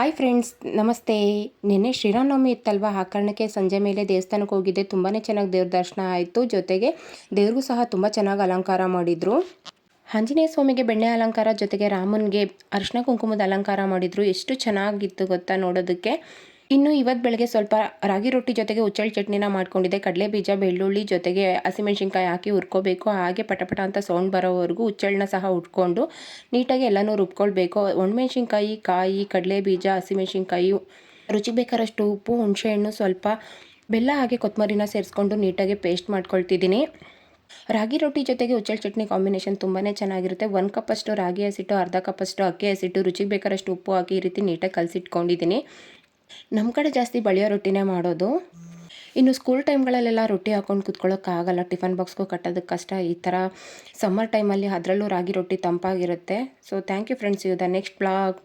Hi friends ನಮಸ್ತೆ. ನಿನ್ನೆ ಶ್ರೀರಾಮನವಮಿ ಇತ್ತಲ್ವಾ? ಆ ಕಾರಣಕ್ಕೆ ಸಂಜೆ ಮೇಲೆ ದೇವಸ್ಥಾನಕ್ಕೆ ಹೋಗಿದ್ದೆ. ತುಂಬಾ ಚೆನ್ನಾಗಿ ದೇವ್ರ ದರ್ಶನ ಆಯಿತು. ಜೊತೆಗೆ ದೇವ್ರಿಗೂ ಸಹ ತುಂಬ ಚೆನ್ನಾಗಿ ಅಲಂಕಾರ ಮಾಡಿದರು. ಆಂಜನೇಯ ಸ್ವಾಮಿಗೆ ಬೆಣ್ಣೆ ಅಲಂಕಾರ, ಜೊತೆಗೆ ರಾಮನಿಗೆ ಅರ್ಶಿನ ಕುಂಕುಮದ ಅಲಂಕಾರ ಮಾಡಿದರು. ಎಷ್ಟು ಚೆನ್ನಾಗಿತ್ತು ಗೊತ್ತಾ ನೋಡೋದಕ್ಕೆ. ಇನ್ನು ಇವತ್ತು ಬೆಳಗ್ಗೆ ಸ್ವಲ್ಪ ರಾಗಿ ರೊಟ್ಟಿ ಜೊತೆಗೆ ಉಚ್ಚಳಿ ಚಟ್ನಿನ ಮಾಡ್ಕೊಂಡಿದ್ದೆ. ಕಡಲೆ ಬೀಜ, ಬೆಳ್ಳುಳ್ಳಿ ಜೊತೆಗೆ ಹಸಿಮೆಣ್ಸಿನ್ಕಾಯಿ ಹಾಕಿ ಹುರ್ಕೋಬೇಕು. ಹಾಗೆ ಪಟಪಟ ಅಂತ ಸೌಂಡ್ ಬರೋವರೆಗೂ ಉಚ್ಚಳನ್ನ ಸಹ ಉಟ್ಕೊಂಡು ನೀಟಾಗಿ ಎಲ್ಲನೂ ರುಬ್ಕೊಳ್ಬೇಕು. ಒಣಮೆಣ್ಸಿನ್ಕಾಯಿ ಕಾಯಿ, ಕಡಲೆ ಬೀಜ ಹಸಿಮೆಣ್ಸಿನ್ಕಾಯಿ ರುಚಿಗೆ ಬೇಕಾದಷ್ಟು ಉಪ್ಪು ಹುಣಸೆಹಣ್ಣು ಸ್ವಲ್ಪ ಬೆಲ್ಲ ಹಾಗೆ ಕೊತ್ತಂಬರಿನ ಸೇರಿಸ್ಕೊಂಡು ನೀಟಾಗಿ ಪೇಸ್ಟ್ ಮಾಡ್ಕೊಳ್ತಿದ್ದೀನಿ. ರಾಗಿ ರೊಟ್ಟಿ ಜೊತೆಗೆ ಉಚ್ಚಲ್ ಚಟ್ನಿ ಕಾಂಬಿನೇಷನ್ ತುಂಬಾ ಚೆನ್ನಾಗಿರುತ್ತೆ. ಒಂದು ಕಪ್ಪಷ್ಟು ರಾಗಿ ಹಸಿಟ್ಟು, ಅರ್ಧ ಕಪ್ಪಷ್ಟು ಅಕ್ಕಿ ಹಸಿಟ್ಟು, ರುಚಿಗೆ ಬೇಕಾದಷ್ಟು ಉಪ್ಪು ಹಾಕಿ ಈ ರೀತಿ ನೀಟಾಗಿ ಕಲಸಿಟ್ಕೊಂಡಿದ್ದೀನಿ. ನಮ್ಮ ಕಡೆ ಜಾಸ್ತಿ ಬಳಿಯೋ ರೊಟ್ಟಿನೇ ಮಾಡೋದು. ಇನ್ನು ಸ್ಕೂಲ್ ಟೈಮ್ಗಳಲ್ಲೆಲ್ಲ ರೊಟ್ಟಿ ಹಾಕೊಂಡು ಕುತ್ಕೊಳ್ಳೋಕ್ಕಾಗಲ್ಲ ಟಿಫನ್ ಬಾಕ್ಸ್ಗೂ ಕಟ್ಟೋದಕ್ಕೆ ಕಷ್ಟ. ಈ ಥರ ಸಮ್ಮರ್ ಟೈಮಲ್ಲಿ ಅದರಲ್ಲೂ ರಾಗಿ ರೊಟ್ಟಿ ತಂಪಾಗಿರುತ್ತೆ. So thank you friends you the next blog